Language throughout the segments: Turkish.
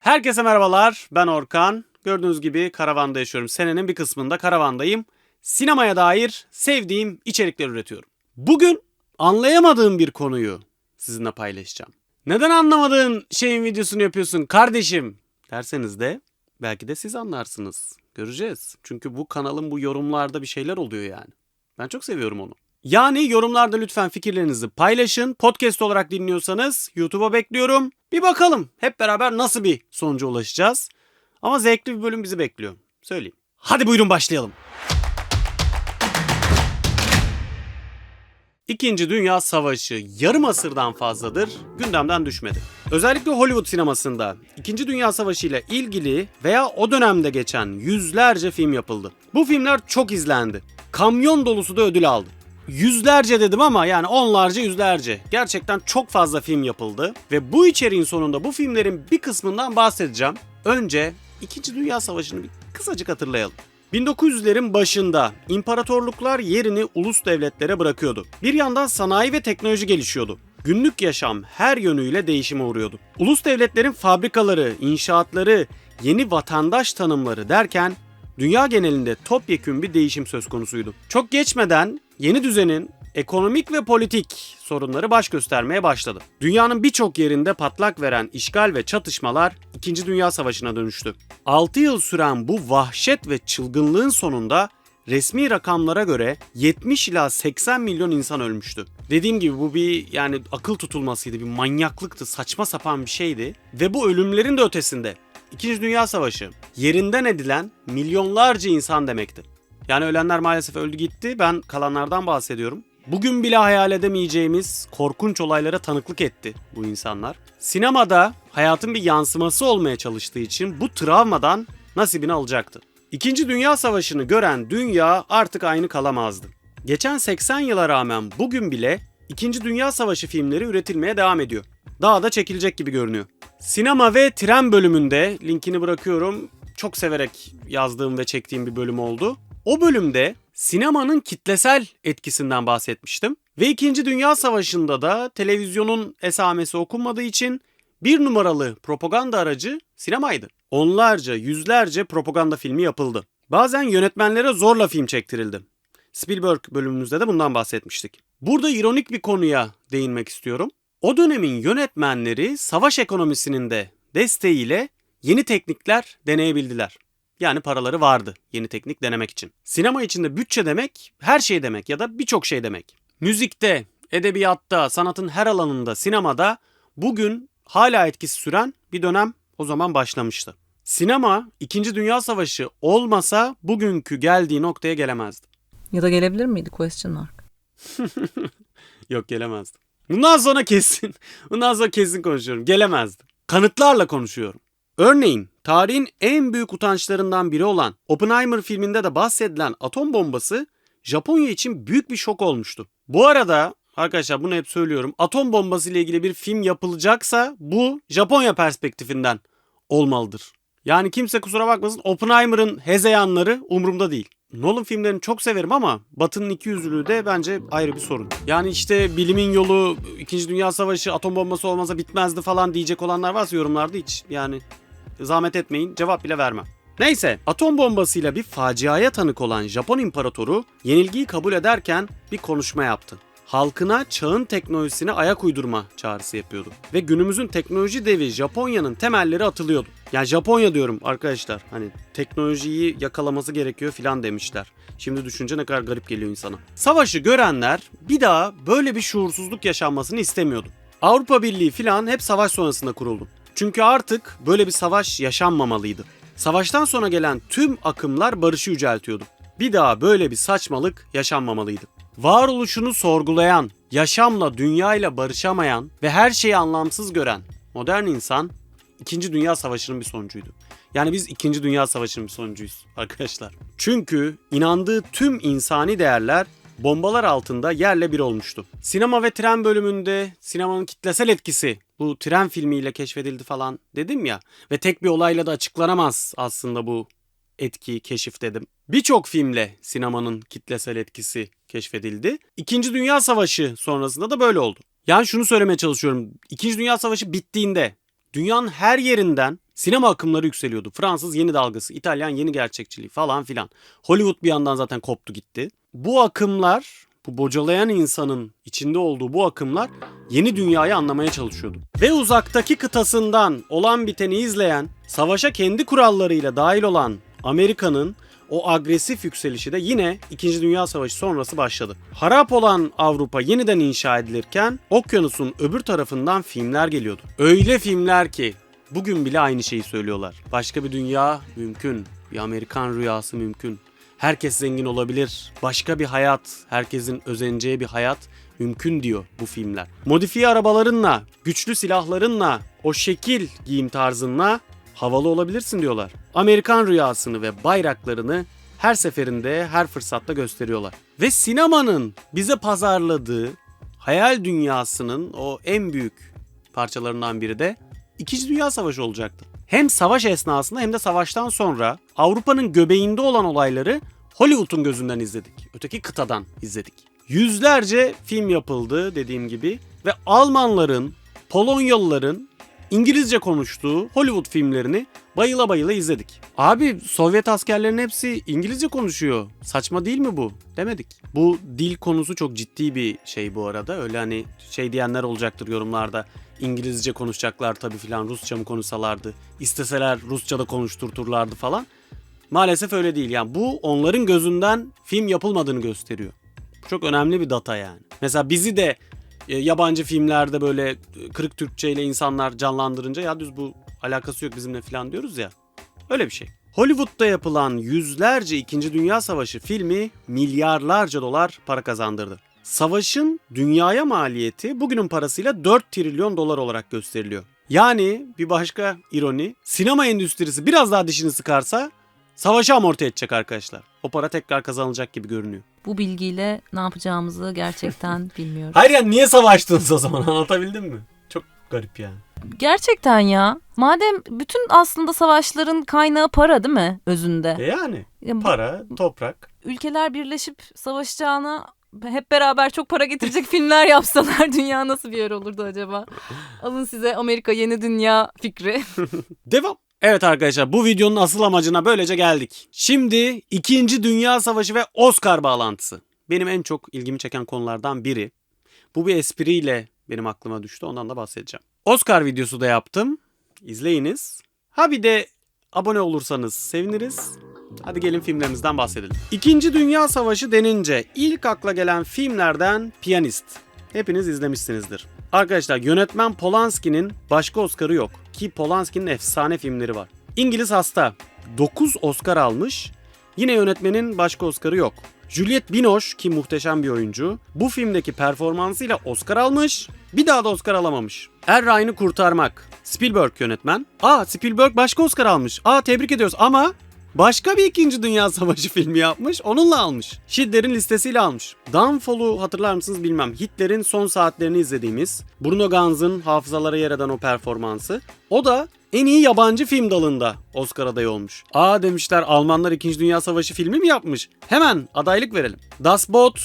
Herkese merhabalar. Ben Orkan. Gördüğünüz gibi karavanda yaşıyorum. Senenin bir kısmında karavandayım. Sinemaya dair sevdiğim içerikler üretiyorum. Bugün anlayamadığım bir konuyu sizinle paylaşacağım. Neden anlamadığın şeyin videosunu yapıyorsun kardeşim derseniz de belki de siz anlarsınız. Göreceğiz. Çünkü bu kanalın bu yorumlarda bir şeyler oluyor yani. Ben çok seviyorum onu. Yani yorumlarda lütfen fikirlerinizi paylaşın. Podcast olarak dinliyorsanız YouTube'a bekliyorum. Bir bakalım hep beraber nasıl bir sonuca ulaşacağız. Ama zevkli bir bölüm bizi bekliyor. Söyleyeyim. Hadi buyurun başlayalım. İkinci Dünya Savaşı yarım asırdan fazladır gündemden düşmedi. Özellikle Hollywood sinemasında İkinci Dünya Savaşı ile ilgili veya o dönemde geçen yüzlerce film yapıldı. Bu filmler çok izlendi. Kamyon dolusu da ödül aldı. Yüzlerce dedim ama yani onlarca yüzlerce. Gerçekten çok fazla film yapıldı ve bu içeriğin sonunda bu filmlerin bir kısmından bahsedeceğim. Önce İkinci Dünya Savaşı'nı bir kısacık hatırlayalım. 1900'lerin başında imparatorluklar yerini ulus devletlere bırakıyordu. Bir yandan sanayi ve teknoloji gelişiyordu. Günlük yaşam her yönüyle değişime uğruyordu. Ulus devletlerin fabrikaları, inşaatları, yeni vatandaş tanımları derken dünya genelinde topyekün bir değişim söz konusuydu. Çok geçmeden yeni düzenin ekonomik ve politik sorunları baş göstermeye başladı. Dünyanın birçok yerinde patlak veren işgal ve çatışmalar 2. Dünya Savaşı'na dönüştü. 6 yıl süren bu vahşet ve çılgınlığın sonunda resmi rakamlara göre 70 ila 80 milyon insan ölmüştü. Dediğim gibi bu bir yani akıl tutulmasıydı, bir manyaklıktı, saçma sapan bir şeydi. Ve bu ölümlerin de ötesinde İkinci Dünya Savaşı yerinden edilen milyonlarca insan demekti. Yani ölenler maalesef öldü gitti. Ben kalanlardan bahsediyorum. Bugün bile hayal edemeyeceğimiz korkunç olaylara tanıklık etti bu insanlar. Sinemada hayatın bir yansıması olmaya çalıştığı için bu travmadan nasibini alacaktı. İkinci Dünya Savaşı'nı gören dünya artık aynı kalamazdı. Geçen 80 yıla rağmen bugün bile İkinci Dünya Savaşı filmleri üretilmeye devam ediyor. Daha da çekilecek gibi görünüyor. Sinema ve tren bölümünde linkini bırakıyorum. Çok severek yazdığım ve çektiğim bir bölüm oldu. O bölümde sinemanın kitlesel etkisinden bahsetmiştim. Ve 2. Dünya Savaşı'nda da televizyonun esamesi okunmadığı için bir numaralı propaganda aracı sinemaydı. Onlarca, yüzlerce propaganda filmi yapıldı. Bazen yönetmenlere zorla film çektirildi. Spielberg bölümümüzde de bundan bahsetmiştik. Burada ironik bir konuya değinmek istiyorum. O dönemin yönetmenleri savaş ekonomisinin de desteğiyle yeni teknikler deneyebildiler. Yani paraları vardı yeni teknik denemek için. Sinema içinde bütçe demek her şey demek ya da birçok şey demek. Müzikte, edebiyatta, sanatın her alanında, sinemada bugün hala etkisi süren bir dönem o zaman başlamıştı. Sinema 2. Dünya Savaşı olmasa bugünkü geldiği noktaya gelemezdi. Ya da gelebilir miydi question mark? Yok gelemezdi. Bundan sonra kesin. Bundan sonra kesin konuşuyorum. Gelemezdi. Kanıtlarla konuşuyorum. Örneğin tarihin en büyük utançlarından biri olan Oppenheimer filminde de bahsedilen atom bombası Japonya için büyük bir şok olmuştu. Bu arada arkadaşlar bunu hep söylüyorum. Atom bombası ile ilgili bir film yapılacaksa bu Japonya perspektifinden olmalıdır. Yani kimse kusura bakmasın Oppenheimer'ın hezeyanları umurumda değil. Nolan filmlerini çok severim ama Batı'nın iki yüzlülüğü de bence ayrı bir sorun. Yani işte bilimin yolu, 2. Dünya Savaşı, atom bombası olmasa bitmezdi falan diyecek olanlar varsa yorumlarda hiç yani zahmet etmeyin cevap bile vermem. Neyse atom bombasıyla bir faciaya tanık olan Japon imparatoru yenilgiyi kabul ederken bir konuşma yaptı. Halkına çağın teknolojisine ayak uydurma çağrısı yapıyordu. Ve günümüzün teknoloji devi Japonya'nın temelleri atılıyordu. Yani Japonya diyorum arkadaşlar. Hani teknolojiyi yakalaması gerekiyor filan demişler. Şimdi düşünce ne kadar garip geliyor insana. Savaşı görenler bir daha böyle bir şuursuzluk yaşanmasını istemiyordu. Avrupa Birliği filan hep savaş sonrasında kuruldu. Çünkü artık böyle bir savaş yaşanmamalıydı. Savaştan sonra gelen tüm akımlar barışı yüceltiyordu. Bir daha böyle bir saçmalık yaşanmamalıydı. Varoluşunu sorgulayan, yaşamla, dünyayla barışamayan ve her şeyi anlamsız gören modern insan 2. Dünya Savaşı'nın bir sonucuydu. Yani biz 2. Dünya Savaşı'nın bir sonucuyuz arkadaşlar. Çünkü inandığı tüm insani değerler bombalar altında yerle bir olmuştu. Sinema ve tren bölümünde sinemanın kitlesel etkisi bu tren filmiyle keşfedildi falan dedim ya ve tek bir olayla da açıklanamaz aslında bu etki, keşif dedim. Birçok filmle sinemanın kitlesel etkisi keşfedildi. İkinci Dünya Savaşı sonrasında da böyle oldu. Yani şunu söylemeye çalışıyorum. İkinci Dünya Savaşı bittiğinde dünyanın her yerinden sinema akımları yükseliyordu. Fransız yeni dalgası, İtalyan yeni gerçekçiliği falan filan. Hollywood bir yandan zaten koptu gitti. Bu akımlar, bu bocalayan insanın içinde olduğu bu akımlar yeni dünyayı anlamaya çalışıyordu. Ve uzaktaki kıtasından olan biteni izleyen, savaşa kendi kurallarıyla dahil olan Amerika'nın o agresif yükselişi de yine 2. Dünya Savaşı sonrası başladı. Harap olan Avrupa yeniden inşa edilirken okyanusun öbür tarafından filmler geliyordu. Öyle filmler ki bugün bile aynı şeyi söylüyorlar. Başka bir dünya mümkün. Bir Amerikan rüyası mümkün. Herkes zengin olabilir. Başka bir hayat, herkesin özeneceği bir hayat mümkün diyor bu filmler. Modifiye arabalarınla, güçlü silahlarınla, o şekil giyim tarzınla havalı olabilirsin diyorlar. Amerikan rüyasını ve bayraklarını her seferinde, her fırsatta gösteriyorlar. Ve sinemanın bize pazarladığı hayal dünyasının o en büyük parçalarından biri de İkinci Dünya Savaşı olacaktı. Hem savaş esnasında hem de savaştan sonra Avrupa'nın göbeğinde olan olayları Hollywood'un gözünden izledik. Öteki kıtadan izledik. Yüzlerce film yapıldı dediğim gibi ve Almanların, Polonyalıların İngilizce konuştuğu Hollywood filmlerini bayıla bayıla izledik. Abi Sovyet askerlerinin hepsi İngilizce konuşuyor. Saçma değil mi bu? Demedik. Bu dil konusu çok ciddi bir şey bu arada. Öyle hani şey diyenler olacaktır yorumlarda. İngilizce konuşacaklar tabii filan Rusça mı konuşsalardı. İsteseler Rusça da konuşturturlardı falan. Maalesef öyle değil. Yani bu onların gözünden film yapılmadığını gösteriyor. Çok önemli bir data yani. Mesela bizi de e, yabancı filmlerde böyle e, kırık Türkçe ile insanlar canlandırınca ya düz bu alakası yok bizimle falan diyoruz ya. Öyle bir şey. Hollywood'da yapılan yüzlerce 2. Dünya Savaşı filmi milyarlarca dolar para kazandırdı. Savaşın dünyaya maliyeti bugünün parasıyla 4 trilyon dolar olarak gösteriliyor. Yani bir başka ironi, sinema endüstrisi biraz daha dişini sıkarsa savaşı amorti edecek arkadaşlar. O para tekrar kazanılacak gibi görünüyor. Bu bilgiyle ne yapacağımızı gerçekten bilmiyorum. Hayır yani niye savaştınız o zaman anlatabildim mi? Çok garip yani. Gerçekten ya. Madem bütün aslında savaşların kaynağı para değil mi özünde? E yani para, toprak. Ülkeler birleşip savaşacağına hep beraber çok para getirecek filmler yapsalar dünya nasıl bir yer olurdu acaba? Alın size Amerika yeni dünya fikri. Devam. Evet arkadaşlar bu videonun asıl amacına böylece geldik. Şimdi 2. Dünya Savaşı ve Oscar bağlantısı. Benim en çok ilgimi çeken konulardan biri. Bu bir espriyle benim aklıma düştü ondan da bahsedeceğim. Oscar videosu da yaptım. İzleyiniz. Ha bir de abone olursanız seviniriz. Hadi gelin filmlerimizden bahsedelim. İkinci Dünya Savaşı denince ilk akla gelen filmlerden Piyanist. Hepiniz izlemişsinizdir. Arkadaşlar yönetmen Polanski'nin başka Oscar'ı yok. Ki Polanski'nin efsane filmleri var. İngiliz Hasta 9 Oscar almış. Yine yönetmenin başka Oscar'ı yok. Juliette Binoche ki muhteşem bir oyuncu. Bu filmdeki performansıyla Oscar almış. Bir daha da Oscar alamamış. Er Ryan'ı kurtarmak. Spielberg yönetmen. Aa Spielberg başka Oscar almış. Aa tebrik ediyoruz ama Başka bir İkinci Dünya Savaşı filmi yapmış, onunla almış. Schindler'in listesiyle almış. Downfall'u hatırlar mısınız bilmem. Hitler'in son saatlerini izlediğimiz, Bruno Ganz'ın hafızalara yer eden o performansı. O da en iyi yabancı film dalında Oscar adayı olmuş. Aa demişler Almanlar 2. Dünya Savaşı filmi mi yapmış? Hemen adaylık verelim. Das Boot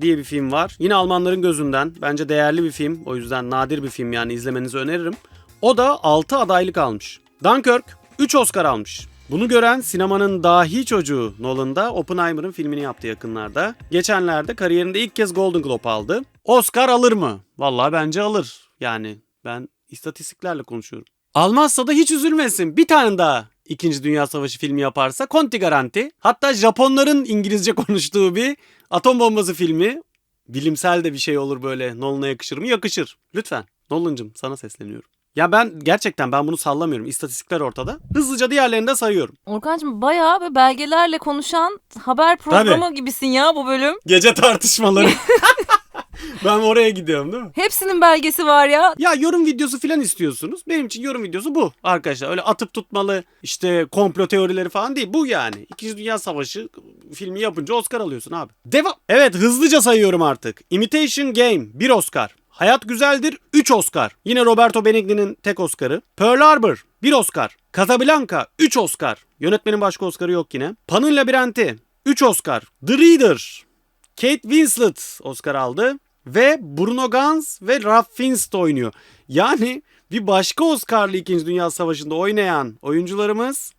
diye bir film var. Yine Almanların gözünden. Bence değerli bir film. O yüzden nadir bir film yani izlemenizi öneririm. O da 6 adaylık almış. Dunkirk 3 Oscar almış. Bunu gören sinemanın dahi çocuğu Nolan da Oppenheimer'ın filmini yaptı yakınlarda. Geçenlerde kariyerinde ilk kez Golden Globe aldı. Oscar alır mı? Vallahi bence alır. Yani ben istatistiklerle konuşuyorum. Almazsa da hiç üzülmesin. Bir tane daha İkinci Dünya Savaşı filmi yaparsa Conti garanti. Hatta Japonların İngilizce konuştuğu bir atom bombası filmi. Bilimsel de bir şey olur böyle. Nolan'a yakışır mı? Yakışır. Lütfen. Nolan'cım sana sesleniyorum. Ya ben gerçekten ben bunu sallamıyorum. İstatistikler ortada. Hızlıca diğerlerini de sayıyorum. Orkancığım bayağı bir belgelerle konuşan haber programı gibisin ya bu bölüm. Gece tartışmaları. ben oraya gidiyorum değil mi? Hepsinin belgesi var ya. Ya yorum videosu falan istiyorsunuz. Benim için yorum videosu bu arkadaşlar. Öyle atıp tutmalı işte komplo teorileri falan değil. Bu yani. İkinci Dünya Savaşı filmi yapınca Oscar alıyorsun abi. Devam. Evet hızlıca sayıyorum artık. Imitation Game 1 Oscar. Hayat Güzeldir 3 Oscar. Yine Roberto Benigni'nin tek Oscar'ı. Pearl Harbor 1 Oscar. Casablanca 3 Oscar. Yönetmenin başka Oscar'ı yok yine. Pan'ın Labirenti 3 Oscar. The Reader Kate Winslet Oscar aldı ve Bruno Ganz ve Ralph Fiennes de oynuyor. Yani bir başka Oscar'lı 2. Dünya Savaşı'nda oynayan oyuncularımız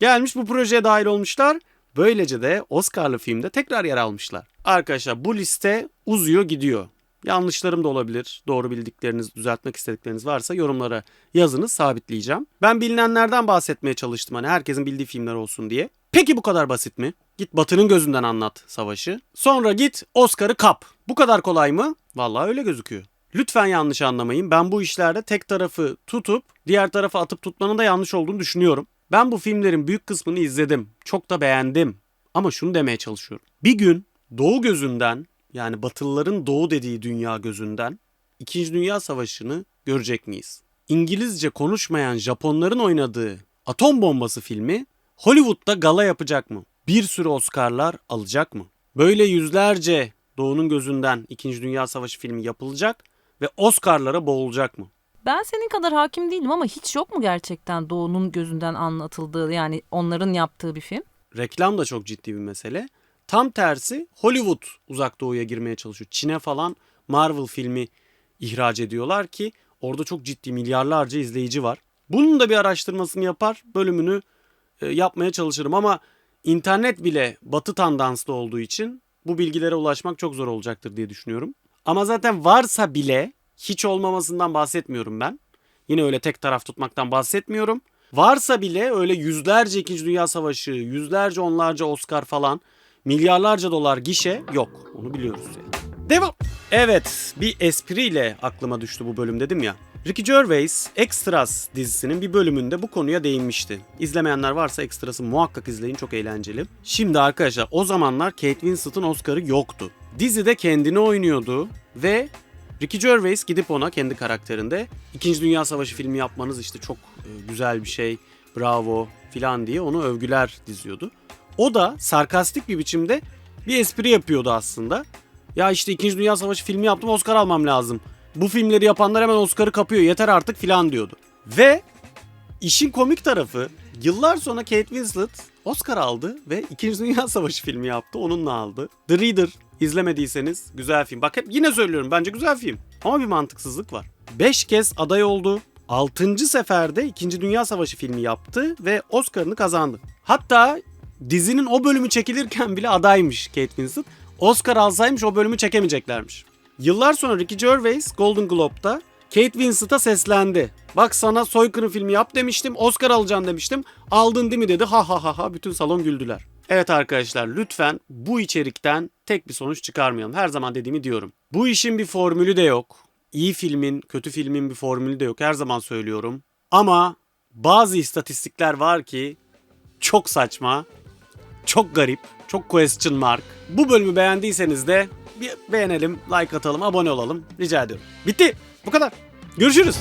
gelmiş bu projeye dahil olmuşlar. Böylece de Oscar'lı filmde tekrar yer almışlar. Arkadaşlar bu liste uzuyor gidiyor. Yanlışlarım da olabilir. Doğru bildikleriniz, düzeltmek istedikleriniz varsa yorumlara yazınız sabitleyeceğim. Ben bilinenlerden bahsetmeye çalıştım hani herkesin bildiği filmler olsun diye. Peki bu kadar basit mi? Git Batı'nın gözünden anlat savaşı. Sonra git Oscar'ı kap. Bu kadar kolay mı? Vallahi öyle gözüküyor. Lütfen yanlış anlamayın. Ben bu işlerde tek tarafı tutup diğer tarafı atıp tutmanın da yanlış olduğunu düşünüyorum. Ben bu filmlerin büyük kısmını izledim. Çok da beğendim. Ama şunu demeye çalışıyorum. Bir gün Doğu gözünden yani Batılıların Doğu dediği dünya gözünden İkinci Dünya Savaşı'nı görecek miyiz? İngilizce konuşmayan Japonların oynadığı Atom Bombası filmi Hollywood'da gala yapacak mı? Bir sürü Oscar'lar alacak mı? Böyle yüzlerce Doğu'nun gözünden İkinci Dünya Savaşı filmi yapılacak ve Oscar'lara boğulacak mı? Ben senin kadar hakim değilim ama hiç yok mu gerçekten Doğu'nun gözünden anlatıldığı yani onların yaptığı bir film? Reklam da çok ciddi bir mesele. Tam tersi Hollywood uzak doğuya girmeye çalışıyor. Çin'e falan Marvel filmi ihraç ediyorlar ki orada çok ciddi milyarlarca izleyici var. Bunun da bir araştırmasını yapar, bölümünü e, yapmaya çalışırım ama internet bile batı tandanslı olduğu için bu bilgilere ulaşmak çok zor olacaktır diye düşünüyorum. Ama zaten varsa bile hiç olmamasından bahsetmiyorum ben. Yine öyle tek taraf tutmaktan bahsetmiyorum. Varsa bile öyle yüzlerce 2. Dünya Savaşı, yüzlerce onlarca Oscar falan, milyarlarca dolar gişe yok. Onu biliyoruz yani. Devam. Evet, bir espriyle aklıma düştü bu bölüm dedim ya. Ricky Gervais Extras dizisinin bir bölümünde bu konuya değinmişti. İzlemeyenler varsa Extras'ı muhakkak izleyin çok eğlenceli. Şimdi arkadaşlar o zamanlar Kate Winslet'ın Oscar'ı yoktu. Dizide kendini oynuyordu ve Ricky Gervais gidip ona kendi karakterinde İkinci Dünya Savaşı filmi yapmanız işte çok e, güzel bir şey, bravo filan diye onu övgüler diziyordu. O da sarkastik bir biçimde bir espri yapıyordu aslında. Ya işte İkinci Dünya Savaşı filmi yaptım Oscar almam lazım. Bu filmleri yapanlar hemen Oscar'ı kapıyor yeter artık filan diyordu. Ve işin komik tarafı yıllar sonra Kate Winslet Oscar aldı ve İkinci Dünya Savaşı filmi yaptı onunla aldı. The Reader izlemediyseniz güzel film. Bak hep yine söylüyorum bence güzel film. Ama bir mantıksızlık var. 5 kez aday oldu. 6. seferde 2. Dünya Savaşı filmi yaptı ve Oscar'ını kazandı. Hatta dizinin o bölümü çekilirken bile adaymış Kate Winslet. Oscar alsaymış o bölümü çekemeyeceklermiş. Yıllar sonra Ricky Gervais Golden Globe'da Kate Winslet'a seslendi. Bak sana soykırım filmi yap demiştim, Oscar alacaksın demiştim. Aldın değil mi dedi. Ha ha ha ha bütün salon güldüler. Evet arkadaşlar lütfen bu içerikten tek bir sonuç çıkarmayalım. Her zaman dediğimi diyorum. Bu işin bir formülü de yok. İyi filmin, kötü filmin bir formülü de yok. Her zaman söylüyorum. Ama bazı istatistikler var ki çok saçma, çok garip, çok question mark. Bu bölümü beğendiyseniz de bir beğenelim, like atalım, abone olalım. Rica ediyorum. Bitti. Bu kadar. Görüşürüz.